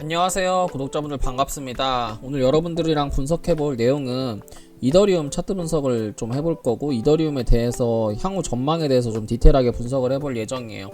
안녕하세요. 구독자분들 반갑습니다. 오늘 여러분들이랑 분석해볼 내용은 이더리움 차트 분석을 좀 해볼 거고 이더리움에 대해서 향후 전망에 대해서 좀 디테일하게 분석을 해볼 예정이에요.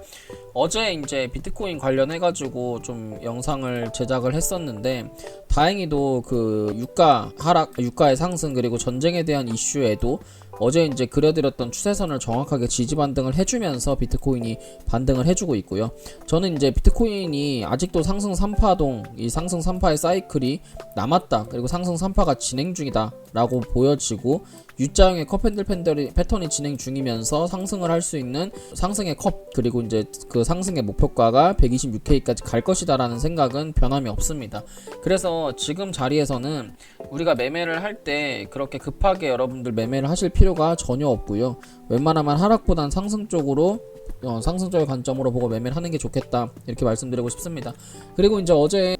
어제 이제 비트코인 관련해 가지고 좀 영상을 제작을 했었는데 다행히도 그 유가 하락 유가의 상승 그리고 전쟁에 대한 이슈에도 어제 이제 그려드렸던 추세선을 정확하게 지지 반등을 해주면서 비트코인이 반등을 해주고 있고요. 저는 이제 비트코인이 아직도 상승 3파동 이 상승 3파의 사이클이 남았다 그리고 상승 3파가 진행 중이다 라고 보여지고 U자형의 컵 핸들 팬들이 패턴이 진행 중이면서 상승을 할 수 있는 상승의 컵 그리고 이제 그 상승의 목표가가 126K까지 갈 것이다라는 생각은 변함이 없습니다. 그래서 지금 자리에서는 우리가 매매를 할 때 그렇게 급하게 여러분들 매매를 하실 필요가 전혀 없고요. 웬만하면 하락보단 상승 쪽으로 어, 상승적인 관점으로 보고 매매를 하는 게 좋겠다 이렇게 말씀드리고 싶습니다. 그리고 이제 어제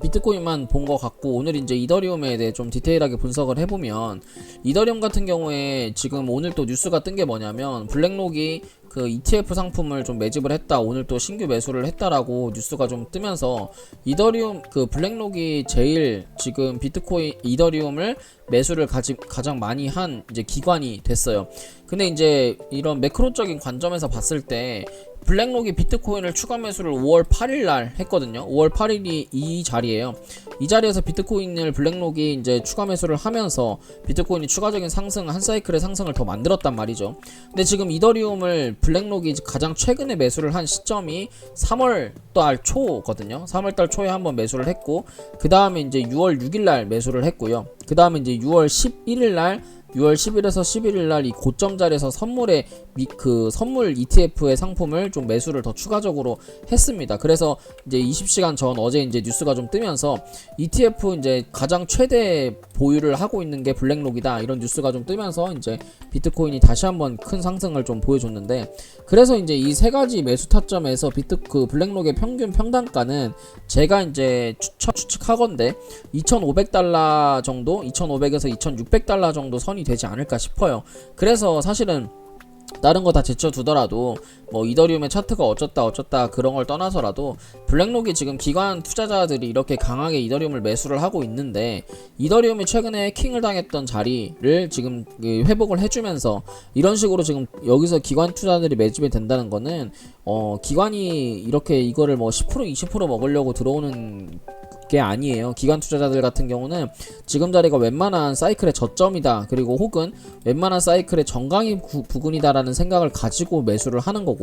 비트코인만 본 것 같고 오늘 이제 이더리움에 대해 좀 디테일하게 분석을 해보면 이더리움 같은 경우에 지금 오늘 또 뉴스가 뜬 게 뭐냐면 블랙록이 그 ETF 상품을 좀 매집을 했다 오늘 또 신규 매수를 했다라고 뉴스가 좀 뜨면서 이더리움 그 블랙록이 제일 지금 비트코인 이더리움을 매수를 가지, 가장 많이 한 이제 기관이 됐어요. 근데 이제 이런 매크로적인 관점에서 봤을 때 블랙록이 비트코인을 추가 매수를 5월 8일 날 했거든요. 5월 8일이 이 자리예요. 이 자리에서 비트코인을 블랙록이 이제 추가 매수를 하면서 비트코인이 추가적인 상승 한 사이클의 상승을 더 만들었단 말이죠. 근데 지금 이더리움을 블랙록이 가장 최근에 매수를 한 시점이 3월 달 초거든요. 3월 달 초에 한번 매수를 했고 그 다음에 이제 6월 6일 날 매수를 했고요. 그 다음에 이제 6월 11일 날 6월 10일에서 11일 날 이 고점 자리에서 선물의 미, 그 선물 ETF의 상품을 좀 매수를 더 추가적으로 했습니다. 그래서 이제 20시간 전 어제 이제 뉴스가 좀 뜨면서 ETF 이제 가장 최대 보유를 하고 있는 게 블랙록이다 이런 뉴스가 좀 뜨면서 이제 비트코인이 다시 한번 큰 상승을 좀 보여줬는데 그래서 이제 이 세 가지 매수 타점에서 비트 그 블랙록의 평균 평단가는 제가 이제 추측 추측하건데 2,500달러 정도, 2,500에서 2,600달러 정도 선이 되지 않을까 싶어요. 그래서 사실은 다른 거 다 제쳐두더라도 뭐 이더리움의 차트가 어쩌다 어쩌다 그런 걸 떠나서라도 블랙록이 지금 기관 투자자들이 이렇게 강하게 이더리움을 매수를 하고 있는데 이더리움이 최근에 해킹을 당했던 자리를 지금 그 회복을 해주면서 이런 식으로 지금 여기서 기관 투자들이 매집이 된다는 거는 어 기관이 이렇게 이거를 뭐 10% 20% 먹으려고 들어오는 게 아니에요. 기관 투자자들 같은 경우는 지금 자리가 웬만한 사이클의 저점이다. 그리고 혹은 웬만한 사이클의 정강이 구- 부근이다라는 생각을 가지고 매수를 하는 거고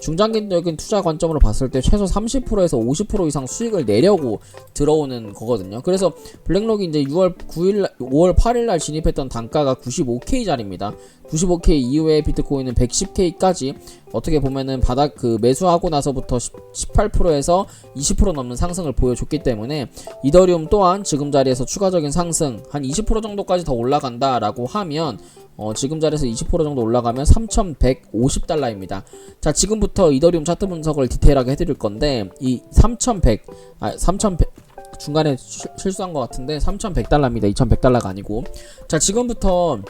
중장기적인 투자 관점으로 봤을 때 최소 30%에서 50% 이상 수익을 내려고 들어오는 거거든요. 그래서 블랙록이 이제 6월 9일, 날- 5월 8일 날 진입했던 단가가 95K짜리입니다. 95K 이후에 비트코인은 110K까지 어떻게 보면은 바닥 그 매수하고 나서부터 18%에서 20% 넘는 상승을 보여줬기 때문에 이더리움 또한 지금 자리에서 추가적인 상승 한 20% 정도까지 더 올라간다라고 하면 어, 지금 자리에서 20% 정도 올라가면 3,150달러입니다. 자, 지금부터 이더리움 차트 분석을 디테일하게 해드릴 건데 이 3,100, 아, 3,100 중간에 실- 실수한 것 같은데 3,100달러입니다. 2,100달러가 아니고 자, 지금부터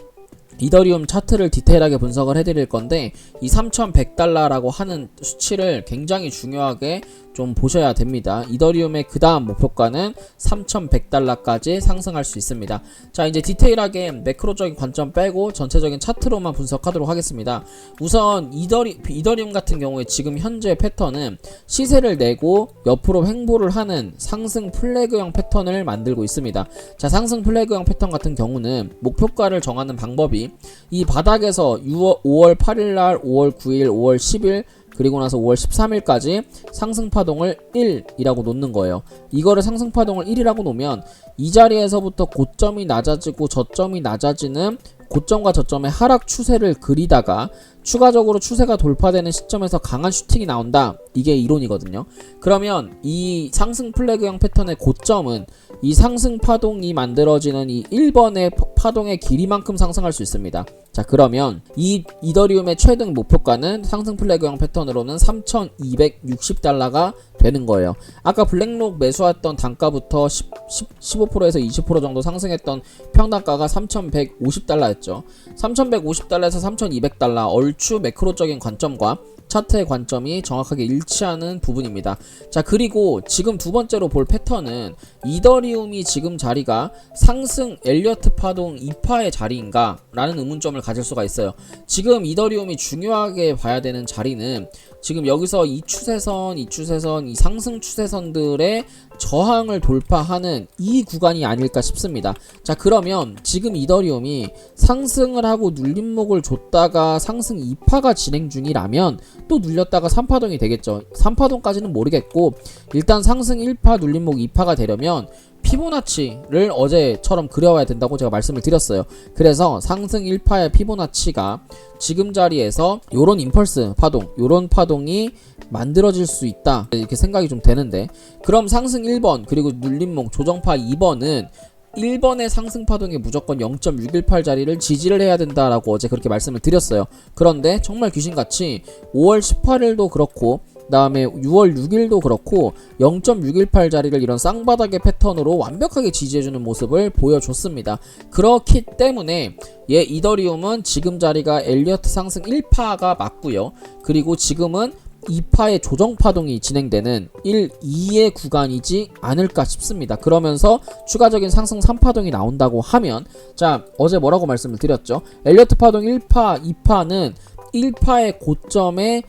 이더리움 차트를 디테일하게 분석을 해드릴 건데 이 3,100달러라고 하는 수치를 굉장히 중요하게 좀 보셔야 됩니다. 이더리움의 그 다음 목표가는 3,100달러까지 상승할 수 있습니다. 자 이제 디테일하게 매크로적인 관점 빼고 전체적인 차트로만 분석하도록 하겠습니다. 우선 이더리, 이더리움 같은 경우에 지금 현재 패턴은 시세를 내고 옆으로 횡보를 하는 상승 플래그형 패턴을 만들고 있습니다. 자 상승 플래그형 패턴 같은 경우는 목표가를 정하는 방법이 이 바닥에서 6월, 5월 8일 날 5월 9일 5월 10일 그리고 나서 5월 13일까지 상승 파동을 1이라고 놓는 거예요. 이거를 상승 파동을 1이라고 놓으면 이 자리에서부터 고점이 낮아지고 저점이 낮아지는 고점과 저점의 하락 추세를 그리다가 추가적으로 추세가 돌파되는 시점에서 강한 슈팅이 나온다. 이게 이론이거든요. 그러면 이 상승 플래그형 패턴의 고점은 이 상승 파동이 만들어지는 이 1번의 파동의 길이만큼 상승할 수 있습니다. 자, 그러면 이 이더리움의 최등 목표가는 상승 플래그형 패턴으로는 3,260달러가 되는 거예요. 아까 블랙록 매수했던 단가부터 10, 10, 15%에서 20% 정도 상승했던 평단가가 3,150달러였죠. 3,150달러에서 3,200달러 얼추 매크로적인 관점과 차트의 관점이 정확하게 일치하는 부분입니다. 자, 그리고 지금 두 번째로 볼 패턴은 이더리움이 지금 자리가 상승 엘리어트 파동 2파의 자리인가? 라는 의문점을 가질 수가 있어요. 지금 이더리움이 중요하게 봐야 되는 자리는 지금 여기서 이 추세선, 이 추세선, 이 상승 추세선들의 저항을 돌파하는 이 구간이 아닐까 싶습니다. 자, 그러면 지금 이더리움이 상승을 하고 눌림목을 줬다가 상승 2파가 진행 중이라면 또 눌렸다가 3파동이 되겠죠. 3파동까지는 모르겠고 일단 상승 1파 눌림목 2파가 되려면 피보나치를 어제처럼 그려와야 된다고 제가 말씀을 드렸어요. 그래서 상승 1파의 피보나치가 지금 자리에서 요런 임펄스 파동, 요런 파동이 만들어질 수 있다. 이렇게 생각이 좀 되는데 그럼 상승 1번 그리고 눌림목 조정파 2번은 1번의 상승 파동에 무조건 0.618 자리를 지지를 해야 된다라고 어제 그렇게 말씀을 드렸어요. 그런데 정말 귀신같이 5월 18일도 그렇고 다음에 6월 6일도 그렇고 0.618 자리를 이런 쌍바닥의 패턴으로 완벽하게 지지해주는 모습을 보여줬습니다. 그렇기 때문에 예 이더리움은 지금 자리가 엘리어트 상승 1파가 맞고요. 그리고 지금은 2파의 조정 파동이 진행되는 1, 2의 구간이지 않을까 싶습니다. 그러면서 추가적인 상승 3파동이 나온다고 하면 자 어제 뭐라고 말씀을 드렸죠? 엘리어트 파동 1파, 2파는 1파의 고점에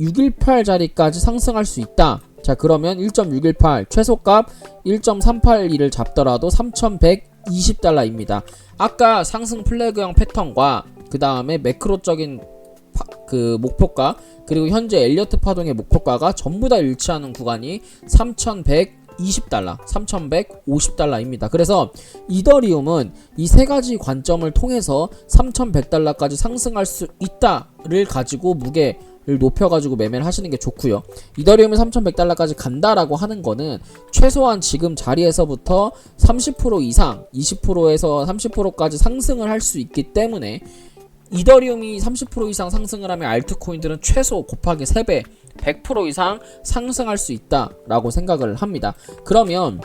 1.618 자리까지 상승할 수 있다. 자 그러면 1.618 최소값 1.382를 잡더라도 3,120달러입니다. 아까 상승 플래그형 패턴과 그 다음에 매크로적인 파, 그 목표가 그리고 현재 엘리어트 파동의 목표가가 전부 다 일치하는 구간이 3,120달러, 3,150달러입니다. 그래서 이더리움은 이 세 가지 관점을 통해서 3,100달러까지 상승할 수 있다를 가지고 무게 를 높여가지고 매매를 하시는 게 좋고요. 이더리움이 3,100달러까지 간다라고 하는 거는 최소한 지금 자리에서부터 30% 이상, 20%에서 30%까지 상승을 할 수 있기 때문에 이더리움이 30% 이상 상승을 하면 알트코인들은 최소 곱하기 3배, 100% 이상 상승할 수 있다라고 생각을 합니다. 그러면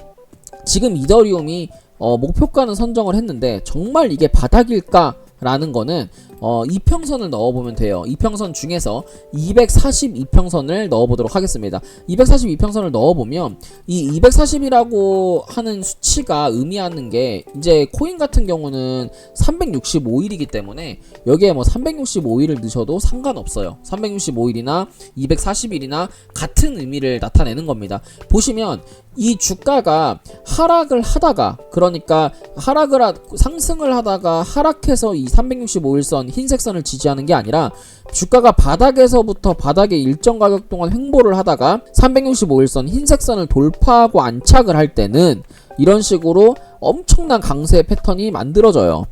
지금 이더리움이 어, 목표가는 선정을 했는데 정말 이게 바닥일까? 라는 거는 어, 이평선을 넣어보면 돼요. 이평선 중에서 242평선을 넣어보도록 하겠습니다. 242평선을 넣어보면 이 240이라고 하는 수치가 의미하는 게 이제 코인 같은 경우는 365일이기 때문에 여기에 뭐 365일을 넣으셔도 상관없어요. 365일이나 240일이나 같은 의미를 나타내는 겁니다. 보시면 이 주가가 하락을 하다가 그러니까 하락을 하, 상승을 하다가 하락해서 이 365일선 흰색 선을 지지하는 게 아니라 주가가 바닥에서부터 바닥의 일정 가격 동안 횡보를 하다가 365일선 흰색 선을 돌파하고 안착을 할 때는 이런 식으로 엄청난 강세 패턴이 만들어져요.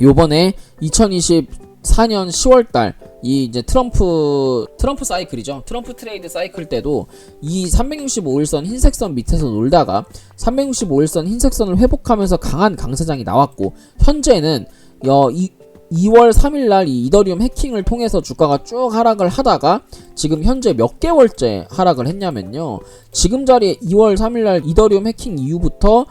요번에 2024년 10월 달 이 이제 트럼프 트럼프 사이클이죠. 트럼프 트레이드 사이클 때도 이 365일선 흰색선 밑에서 놀다가 365일선 흰색선을 회복하면서 강한 강세장이 나왔고 현재는 어, 이 2월 3일 날이 이더리움 해킹을 통해서 주가가 쭉 하락을 하다가 지금 현재 몇 개월째 하락을 했냐면요. 지금 자리에 2월 3일 날 이더리움 해킹 이후부터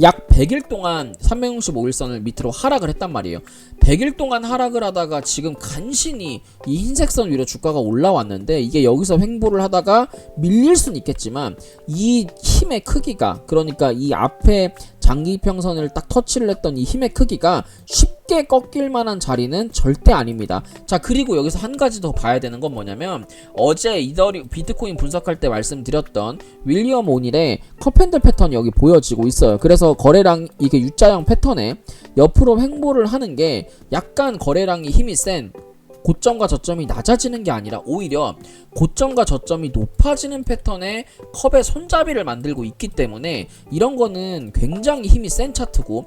약 100일 동안 365일선을 밑으로 하락을 했단 말이에요. 100일 동안 하락을 하다가 지금 간신히 이 흰색선 위로 주가가 올라왔는데 이게 여기서 횡보를 하다가 밀릴 수는 있겠지만 이 힘의 크기가 그러니까 이 앞에 장기평선을 딱 터치를 했던 이 힘의 크기가 쉽게 꺾일 만한 자리는 절대 아닙니다. 자 그리고 여기서 한 가지 더 봐야 되는 건 뭐냐면 어제 이더리 비트코인 분석할 때 말씀드렸던 윌리엄 오닐의 컵핸들 패턴이 여기 보여지고 있어요. 그래서 거래량 이게 U자형 패턴에 옆으로 횡보를 하는 게 약간 거래량이 힘이 센 고점과 저점이 낮아지는 게 아니라 오히려 고점과 저점이 높아지는 패턴의 컵의 손잡이를 만들고 있기 때문에 이런 거는 굉장히 힘이 센 차트고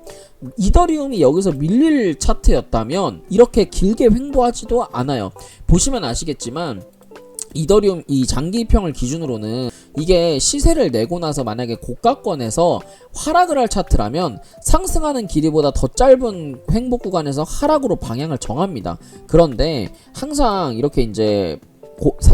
이더리움이 여기서 밀릴 차트였다면 이렇게 길게 횡보하지도 않아요. 보시면 아시겠지만 이더리움 이 장기평을 기준으로는 이게 시세를 내고 나서 만약에 고가권에서 하락을 할 차트라면 상승하는 길이보다 더 짧은 횡보 구간에서 하락으로 방향을 정합니다. 그런데 항상 이렇게 이제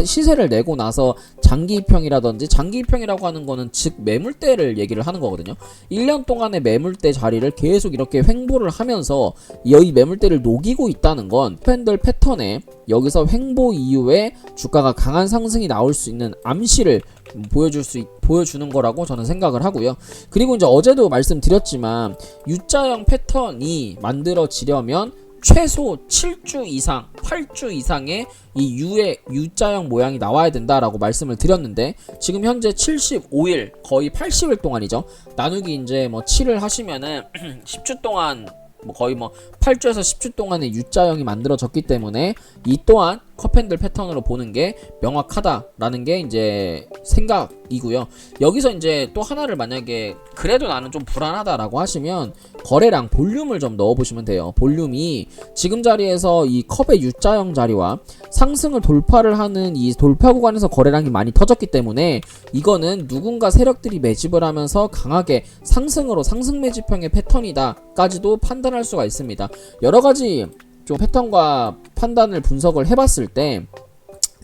시세를 내고 나서 장기 입형이라든지 장기 입형이라고 하는 거는 즉 매물대를 얘기를 하는 거거든요. 1년 동안의 매물대 자리를 계속 이렇게 횡보를 하면서 이 매물대를 녹이고 있다는 건 팬들 패턴에 여기서 횡보 이후에 주가가 강한 상승이 나올 수 있는 암시를 보여줄 수 있- 보여주는 거라고 저는 생각을 하고요. 그리고 이제 어제도 말씀드렸지만 U자형 패턴이 만들어지려면 최소 7주 이상, 8주 이상의 이 U의 U자형 모양이 나와야 된다라고 말씀을 드렸는데 지금 현재 75일, 거의 80일 동안이죠. 나누기 이제 뭐 7을 하시면은 10주 동안 뭐 거의 뭐 8주에서 10주 동안의 U자형이 만들어졌기 때문에 이 또한 컵핸들 패턴으로 보는 게 명확하다라는 게 이제 생각이고요. 여기서 이제 또 하나를 만약에 그래도 나는 좀 불안하다라고 하시면 거래량 볼륨을 좀 넣어 보시면 돼요. 볼륨이 지금 자리에서 이 컵의 U자형 자리와 상승을 돌파를 하는 이 돌파 구간에서 거래량이 많이 터졌기 때문에 이거는 누군가 세력들이 매집을 하면서 강하게 상승으로 상승 매집형의 패턴이다까지도 판단할 수가 있습니다. 여러 가지 좀 패턴과 판단을 분석을 해봤을 때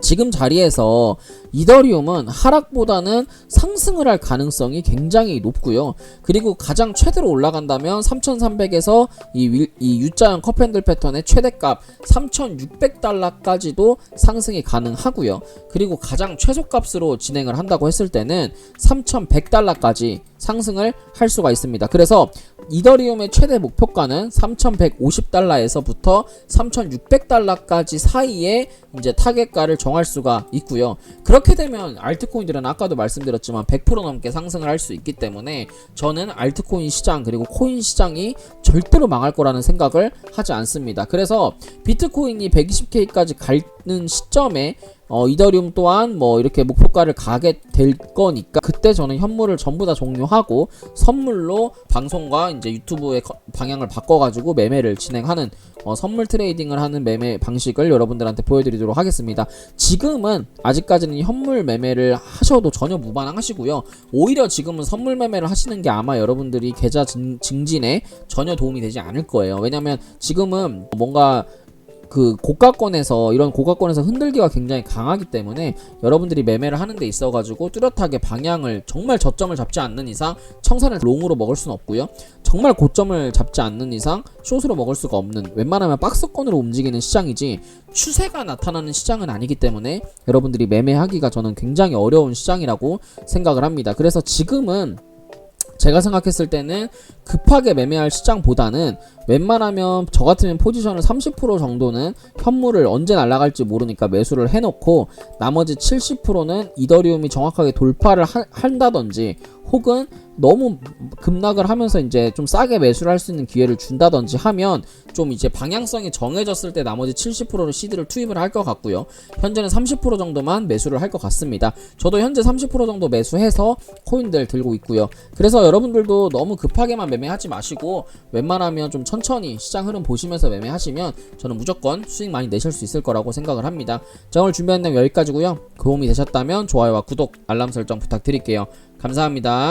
지금 자리에서 이더리움은 하락보다는 상승을 할 가능성이 굉장히 높고요. 그리고 가장 최대로 올라간다면 3,300에서 이, 윌- 이 U자형 컵핸들 패턴의 최대값 3,600달러까지도 상승이 가능하고요. 그리고 가장 최소값으로 진행을 한다고 했을 때는 3,100달러까지 상승을 할 수가 있습니다. 그래서 이더리움의 최대 목표가는 3,150달러에서부터 3,600달러까지 사이에 이제 타겟가를 정할 수가 있고요. 그렇게 되면 알트코인들은 아까도 말씀드렸지만 100% 넘게 상승을 할 수 있기 때문에 저는 알트코인 시장 그리고 코인 시장이 절대로 망할 거라는 생각을 하지 않습니다. 그래서 비트코인이 120K까지 가는 시점에 어, 이더리움 또한 뭐 이렇게 목표가를 가게 될 거니까 그때 저는 현물을 전부 다 종료하고 선물로 방송과 이제 유튜브의 거- 방향을 바꿔가지고 매매를 진행하는 어, 선물 트레이딩을 하는 매매 방식을 여러분들한테 보여드리도록 하겠습니다. 지금은 아직까지는 현물 매매를 하셔도 전혀 무반항하시고요. 오히려 지금은 선물 매매를 하시는 게 아마 여러분들이 계좌 증, 증진에 전혀 도움이 되지 않을 거예요. 왜냐면 지금은 뭔가 그 고가권에서 이런 고가권에서 흔들기가 굉장히 강하기 때문에 여러분들이 매매를 하는 데 있어 가지고 뚜렷하게 방향을 정말 저점을 잡지 않는 이상 청산을 롱으로 먹을 수는 없고요. 정말 고점을 잡지 않는 이상 숏으로 먹을 수가 없는 웬만하면 박스권으로 움직이는 시장이지 추세가 나타나는 시장은 아니기 때문에 여러분들이 매매하기가 저는 굉장히 어려운 시장이라고 생각을 합니다. 그래서 지금은 제가 생각했을 때는 급하게 매매할 시장보다는 웬만하면 저 같으면 포지션을 30% 정도는 현물을 언제 날아갈지 모르니까 매수를 해놓고 나머지 70%는 이더리움이 정확하게 돌파를 하- 한다든지 혹은 너무 급락을 하면서 이제 좀 싸게 매수를 할 수 있는 기회를 준다든지 하면 좀 이제 방향성이 정해졌을 때 나머지 70%는 시드를 투입을 할 것 같고요. 현재는 30% 정도만 매수를 할 것 같습니다. 저도 현재 30% 정도 매수해서 코인들 들고 있고요. 그래서 여러분들도 너무 급하게만 매매하지 마시고 웬만하면 좀 천천히 시장 흐름 보시면서 매매하시면 저는 무조건 수익 많이 내실 수 있을 거라고 생각을 합니다. 자 오늘 준비한 내용 여기까지고요. 도움이 되셨다면 좋아요와 구독, 알람 설정 부탁드릴게요. 감사합니다.